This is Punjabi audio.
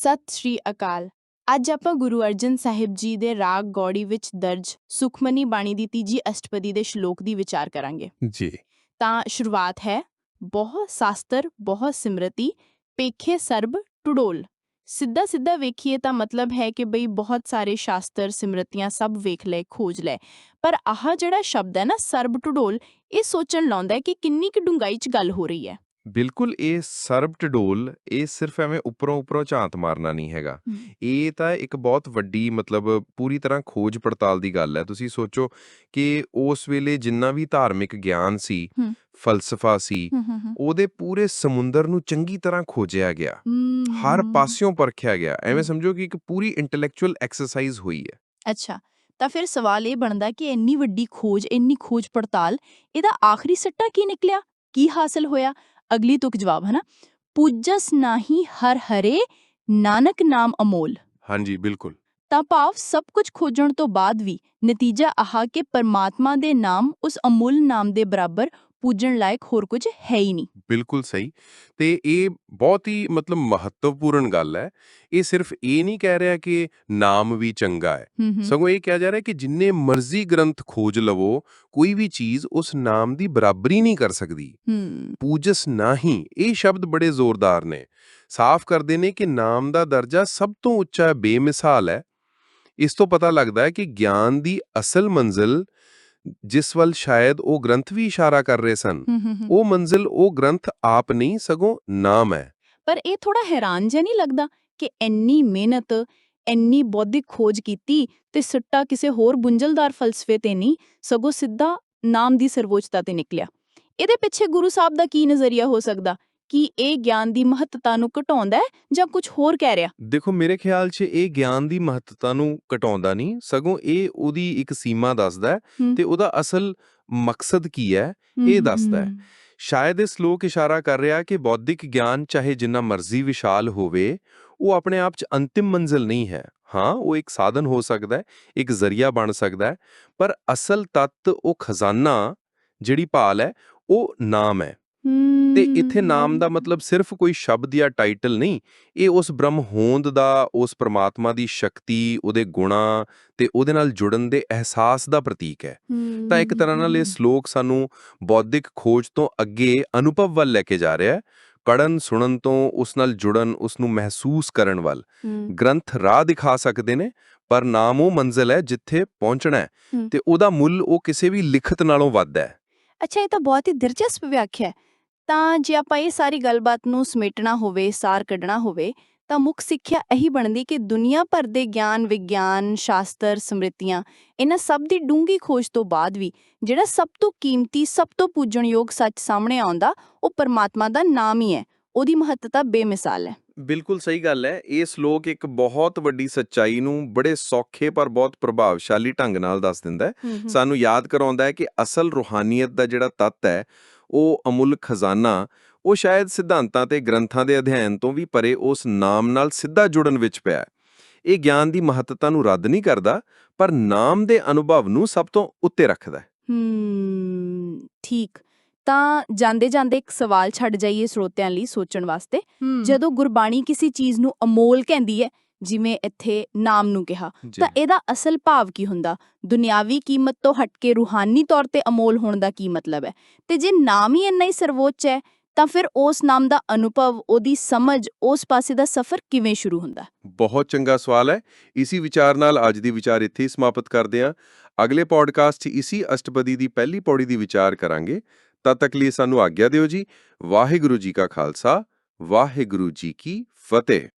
ਸਤਿ ਸ਼੍ਰੀ ਅਕਾਲ। ਅੱਜ ਆਪਾਂ ਗੁਰੂ ਅਰਜਨ ਸਾਹਿਬ ਜੀ ਦੇ ਰਾਗ ਗੌੜੀ ਵਿੱਚ ਦਰਜ ਸੁਖਮਨੀ ਬਾਣੀ ਦੀ ਤੀਜੀ ਅਸ਼ਟਪਦੀ ਦੇ ਸ਼ਲੋਕ ਦੀ ਵਿਚਾਰ ਕਰਾਂਗੇ। ਜੀ। ਤਾਂ ਸ਼ੁਰੂਆਤ ਹੈ ਬਹੁ ਸ਼ਾਸਤਰ ਬਹੁ ਸਿਮਰਤੀ ਪੇਖੇ ਸਰਬ ਟੁਡੋਲ। ਸਿੱਧਾ ਸਿੱਧਾ ਵੇਖੀਏ ਤਾਂ ਮਤਲਬ ਹੈ ਕਿ ਬਈ ਬਹੁਤ ਸਾਰੇ ਸ਼ਾਸਤਰ ਸਿਮਰਤੀਆਂ ਸਭ ਵੇਖ ਲੈ ਖੋਜ ਲੈ। ਪਰ ਆਹ ਜਿਹੜਾ ਸ਼ਬਦ ਹੈ ਨਾ ਸਰਬ ਟੁਡੋਲ ਇਹ ਸੋਚਣ ਲਾਉਂਦਾ ਹੈ ਕਿ ਕਿੰਨੀ ਕੁ ਡੂੰਘਾਈ 'ਚ ਗੱਲ ਹੋ ਰਹੀ ਹੈ। ਬਿਲਕੁਲ ਇਹ ਸਰਬ ਟਡੋਲ ਇਹ ਸਿਰਫ ਐਵੇਂ ਉੱਪਰੋਂ ਉੱਪਰੋਂ ਝਾਂਤ ਮਾਰਨਾ ਨਹੀਂ ਹੈਗਾ। ਇਹ ਤਾਂ ਇੱਕ ਬਹੁਤ ਵੱਡੀ ਮਤਲਬ ਪੂਰੀ ਤਰ੍ਹਾਂ ਖੋਜ ਪੜਤਾਲ ਦੀ ਗੱਲ ਹੈ। ਤੁਸੀਂ ਸੋਚੋ ਕਿ ਉਸ ਵੇਲੇ ਜਿੰਨਾ ਵੀ ਧਾਰਮਿਕ ਗਿਆਨ ਸੀ। ਫਲਸਫਾ ਸੀ ਉਹਦੇ ਪੂਰੇ ਸਮੁੰਦਰ ਨੂੰ ਚੰਗੀ ਤਰ੍ਹਾਂ ਖੋਜਿਆ ਗਿਆ। ਹਰ ਪਾਸਿਓਂ ਪਰਖਿਆ ਗਿਆ। ਐਵੇਂ। ਸਮਝੋ ਕਿ ਇੱਕ ਪੂਰੀ ਇੰਟੈਲੈਕਚੁਅਲ ਐਕਸਰਸਾਈਜ਼ ਹੋਈ ਹੈ। ਅੱਛਾ ਤਾਂ ਫਿਰ ਸਵਾਲ ਇਹ ਬਣਦਾ ਕਿ ਇੰਨੀ ਵੱਡੀ ਖੋਜ ਇੰਨੀ ਖੋਜ ਪੜਤਾਲ ਇਹਦਾ ਆਖਰੀ ਸੱਟਾ ਕੀ ਨਿਕਲਿਆ? ਕੀ ਹਾਸਲ ਹੋਇਆ? ਅਗਲੀ ਤੁਕ ਜਵਾਬ ਹੈ ਨਾ ਪੂਜਸ ਨਾਹੀ ਹਰ ਹਰੇ ਨਾਨਕ ਨਾਮ ਅਮੋਲ। ਹਾਂਜੀ ਬਿਲਕੁਲ। ਤਾਂ ਭਾਵ ਸਭ ਕੁਝ ਖੋਜਣ ਤੋਂ ਬਾਅਦ ਵੀ ਨਤੀਜਾ ਆਹ ਕਿ ਪਰਮਾਤਮਾ ਦੇ ਨਾਮ ਉਸ ਅਮੁੱਲ ਨਾਮ ਦੇ ਬਰਾਬਰ ਪੂਜਣ ਲਾਇਕ ਹੋਰ ਕੁਝ ਹੈ ਹੀ ਨਹੀਂ। ਬਿਲਕੁਲ ਸਹੀ। ਤੇ ਇਹ ਬਹੁਤ ਹੀ ਮਤਲਬ ਮਹੱਤਵਪੂਰਨ ਗੱਲ ਹੈ। ਇਹ ਸਿਰਫ ਇਹ ਨਹੀਂ ਕਹਿ ਰਿਹਾ ਕਿ ਨਾਮ ਵੀ ਚੰਗਾ ਹੈ। ਸਗੋਂ ਇਹ ਕਿਹਾ ਜਾ ਰਿਹਾ ਕਿ ਜਿੰਨੇ ਮਰਜ਼ੀ ਗ੍ਰੰਥ ਖੋਜ ਲਵੋ ਕੋਈ ਵੀ ਚੀਜ਼ ਉਸ ਨਾਮ ਦੀ ਬਰਾਬਰੀ ਨਹੀਂ ਕਰ ਸਕਦੀ। ਪੂਜਸ ਨਹੀਂ ਇਹ ਸ਼ਬਦ ਬੜੇ ਜ਼ੋਰਦਾਰ ਨੇ। ਸਾਫ਼ ਕਰਦੇ ਨੇ ਕਿ ਨਾਮ ਦਾ ਦਰਜਾ ਸਭ ਤੋਂ ਉੱਚਾ ਬੇਮਿਸਾਲ ਹੈ। ਇਸ ਤੋਂ ਪਤਾ ਲੱਗਦਾ ਹੈ ਕਿ ਗਿਆਨ ਦੀ ਅਸਲ ਮੰਜ਼ਿਲ ਜਿਸ ਵੱਲ ਸ਼ਾਇਦ ਉਹ ਗ੍ਰੰਥ ਵੀ ਇਸ਼ਾਰਾ ਕਰ ਰਹੇ ਸਨ। ਉਹ ਮੰਜ਼ਿਲ ਉਹ ਗ੍ਰੰਥ ਆਪ ਨਹੀਂ ਸਗੋਂ ਨਾਮ ਹੈ। ਪਰ ਇਹ ਥੋੜਾ ਹੈਰਾਨ ਜਿਹਾ ਨਹੀਂ ਲੱਗਦਾ ਕਿ ਇੰਨੀ ਮਿਹਨਤ ਇੰਨੀ ਬੌਧਿਕ ਖੋਜ ਕੀਤੀ ਤੇ ਸੱਟਾ ਕਿਸੇ ਹੋਰ ਗੁੰਝਲਦਾਰ ਫਲਸਫੇ ਤੇ ਨਹੀਂ ਸਗੋਂ ਸਿੱਧਾ ਨਾਮ ਦੀ ਸਰਵੋਚਤਾ ਤੇ ਨਿਕਲਿਆ। ਇਹਦੇ ਪਿੱਛੇ ਗੁਰੂ ਸਾਹਿਬ ਦਾ ਕੀ ਨਜ਼ਰੀਆ ਹੋ ਸਕਦਾ? ਕਿ ਇਹ ਗਿਆਨ ਦੀ ਮਹੱਤਤਾ ਨੂੰ ਘਟਾਉਂਦਾ ਹੈ ਜਾਂ ਕੁਝ ਹੋਰ ਕਹਿ ਰਿਹਾ ਦੇਖੋ ਮੇਰੇ ਖਿਆਲ 'ਚ ਇਹ ਗਿਆਨ ਦੀ ਮਹੱਤਤਾ ਨੂੰ ਘਟਾਉਂਦਾ ਨਹੀਂ ਸਗੋਂ ਇਹ ਉਹਦੀ ਇੱਕ ਸੀਮਾ ਦੱਸਦਾ ਹੈ। ਤੇ ਉਹਦਾ ਅਸਲ ਮਕਸਦ ਕੀ ਹੈ ਇਹ ਦੱਸਦਾ ਹੈ। ਸ਼ਾਇਦ ਇਹ ਸ਼ਲੋਕ ਇਸ਼ਾਰਾ ਕਰ ਰਿਹਾ ਕਿ ਬੌਧਿਕ ਗਿਆਨ ਚਾਹੇ ਜਿੰਨਾ ਮਰਜ਼ੀ ਵਿਸ਼ਾਲ ਹੋਵੇ ਉਹ ਆਪਣੇ ਆਪ 'ਚ ਅੰਤਿਮ ਮੰਜ਼ਿਲ ਨਹੀਂ ਹੈ ਹਾਂ ਉਹ ਇੱਕ ਸਾਧਨ ਹੋ ਸਕਦਾ ਹੈ ਇੱਕ ਜ਼ਰੀਆ ਬਣ ਸਕਦਾ ਹੈ ਪਰ ਅਸਲ ਤੱਤ ਉਹ ਖਜ਼ਾਨਾ ਜਿਹੜੀ ਭਾਲ ਹੈ ਉਹ ਨਾਮ ਹੈ ਤੇ ਇੱਥੇ ਨਾਮ ਦਾ ਮਤਲਬ ਸਿਰਫ ਕੋਈ ਸ਼ਬਦ ਜਾਂ ਟਾਈਟਲ ਨਹੀਂ ਇਹ ਉਸ ਬ੍ਰਹਮ ਹੋਂਦ ਦਾ ਉਸ ਪ੍ਰਮਾਤਮਾ ਦੀ ਸ਼ਕਤੀ ਉਹਦੇ ਗੁਣਾ ਤੇ ਉਹਦੇ ਨਾਲ ਜੁੜਨ ਦੇ ਅਹਿਸਾਸ ਦਾ ਪ੍ਰਤੀਕ ਹੈ। ਤਾਂ ਇੱਕ ਤਰ੍ਹਾਂ ਨਾਲ ਇਹ ਸ਼ਲੋਕ ਸਾਨੂੰ ਬੌਧਿਕ ਖੋਜ ਤੋਂ ਅੱਗੇ ਅਨੁਭਵ ਵੱਲ ਲੈ ਕੇ ਜਾ ਰਿਹਾ ਹੈ। ਕੜਨ ਸੁਣਨ ਤੋਂ ਉਸ ਨਾਲ ਜੁੜਨ ਉਸ ਨੂੰ ਮਹਿਸੂਸ ਕਰਨ ਵੱਲ। ਗ੍ਰੰਥ ਰਾਹ ਦਿਖਾ ਸਕਦੇ ਨੇ ਪਰ ਨਾਮ ਉਹ ਮੰਜ਼ਿਲ ਹੈ ਜਿੱਥੇ ਪਹੁੰਚਣਾ ਹੂੰ। ਤੇ ਉਹਦਾ ਮੁੱਲ ਉਹ ਕਿਸੇ ਵੀ ਲਿਖਤ ਨਾਲੋਂ ਵੱਧ ਹੈ। ਅੱਛਾ ਇਹ ਤਾਂ ਬਹੁਤ ਹੀ ਦਿਲਚਸਪ ਵਿਆਖਿਆ ਹੈ। ਤਾਂ ਜੇ ਆਪਾਂ ਇਹ ਸਾਰੀ ਗੱਲਬਾਤ ਨੂੰ ਸਮੇਟਣਾ ਹੋਵੇ ਸਾਰ ਕੱਢਣਾ ਹੋਵੇ ਤਾਂ ਮੁੱਖ ਸਿੱਖਿਆ ਇਹੀ ਬਣਦੀ ਕਿ ਦੁਨੀਆ ਭਰ ਦੇ ਗਿਆਨ ਵਿਗਿਆਨ ਸ਼ਾਸਤਰ ਸਮ੍ਰਿਤੀਆਂ ਇਹਨਾਂ ਸਭ ਦੀ ਡੂੰਗੀ ਖੋਜ ਤੋਂ ਬਾਅਦ ਵੀ ਜਿਹੜਾ ਸਭ ਤੋਂ ਕੀਮਤੀ ਸਭ ਤੋਂ ਪੂਜਣਯੋਗ ਸੱਚ ਸਾਹਮਣੇ ਆਉਂਦਾ ਉਹ ਪਰਮਾਤਮਾ ਦਾ ਨਾਮ ਹੀ ਹੈ। ਉਹਦੀ ਮਹੱਤਤਾ ਬੇਮਿਸਾਲ ਹੈ। ਬਿਲਕੁਲ ਸਹੀ ਗੱਲ ਹੈ। ਇਹ ਸ਼ਲੋਕ ਇੱਕ ਬਹੁਤ ਵੱਡੀ ਸੱਚਾਈ ਨੂੰ ਬੜੇ ਸੌਖੇ ਪਰ ਬਹੁਤ ਪ੍ਰਭਾਵਸ਼ਾਲੀ ਢੰਗ ਨਾਲ ਦੱਸ ਦਿੰਦਾ ਹੈ। ਸਾਨੂੰ ਯਾਦ ਕਰਾਉਂਦਾ ਹੈ ਕਿ ਅਸਲ ਰੂਹਾਨੀਅਤ ਦਾ ਜਿਹੜਾ ਤੱਤ ਹੈ ਉਹ ਅਮੁੱਲ ਖਜ਼ਾਨਾ ਉਹ ਸ਼ਾਇਦ ਸਿਧਾਂਤਾਂ ਤੇ ਗ੍ਰੰਥਾਂ ਦੇ ਅਧਿਐਨ ਤੋਂ ਵੀ ਪਰੇ ਉਸ ਨਾਮ ਨਾਲ ਸਿੱਧਾ ਜੁੜਨ ਵਿੱਚ ਪਿਆ ਹੈ। ਇਹ ਗਿਆਨ ਦੀ ਮਹੱਤਤਾ ਨੂੰ ਰੱਦ ਨਹੀਂ ਕਰਦਾ ਪਰ ਨਾਮ ਦੇ ਅਨੁਭਵ ਨੂੰ ਸਭ ਤੋਂ ਉੱਤੇ ਰੱਖਦਾ ਹੈ। ਹੂੰ ਠੀਕ। ਤਾਂ ਜਾਂਦੇ ਜਾਂਦੇ ਇੱਕ ਸਵਾਲ ਛੱਡ ਜਾਈਏ ਸਰੋਤਿਆਂ ਲਈ ਸੋਚਣ ਵਾਸਤੇ। ਜਦੋਂ ਗੁਰਬਾਣੀ ਕਿਸੇ ਚੀਜ਼ ਨੂੰ ਅਮੋਲ ਕਹਿੰਦੀ ਹੈ ਜਿਵੇਂ ਇੱਥੇ ਨਾਮ ਨੂੰ ਕਿਹਾ। ਤਾਂ ਇਹਦਾ ਅਸਲ ਭਾਵ ਕੀ ਹੁੰਦਾ? ਦੁਨਿਆਵੀ ਕੀਮਤ ਤੋਂ ਹਟ ਕੇ ਰੂਹਾਨੀ ਤੌਰ ਤੇ ਅਮੋਲ ਹੋਣ ਦਾ ਕੀ ਮਤਲਬ ਹੈ? ਤੇ ਜੇ ਨਾਮ ਹੀ ਇੰਨਾ ਹੀ ਸਰਵੋੱਚ ਹੈ ਤਾਂ ਫਿਰ ਉਸ ਨਾਮ ਦਾ ਅਨੁਭਵ ਉਹਦੀ ਸਮਝ ਉਸ ਪਾਸੇ ਦਾ ਸਫ਼ਰ ਕਿਵੇਂ ਸ਼ੁਰੂ ਹੁੰਦਾ? ਬਹੁਤ ਚੰਗਾ ਸਵਾਲ ਹੈ। ਇਸੀ ਵਿਚਾਰ ਨਾਲ ਅੱਜ ਦੀ ਵਿਚਾਰ ਇੱਥੇ ਹੀ ਸਮਾਪਤ ਕਰਦੇ ਹਾਂ। ਅਗਲੇ ਪੋਡਕਾਸਟ 'ਚ ਇਸੀ ਅਸ਼ਟਪਦੀ ਦੀ ਪਹਿਲੀ ਪੌੜੀ ਦੀ ਵਿਚਾਰ ਕਰਾਂਗੇ। ਤਦ ਤੱਕ ਲਈ ਸਾਨੂੰ ਆਗਿਆ ਦਿਓ ਜੀ। ਵਾਹਿਗੁਰੂ ਜੀ ਕਾ ਖਾਲਸਾ ਵਾਹਿਗੁਰੂ ਜੀ ਕੀ ਫਤਿਹ।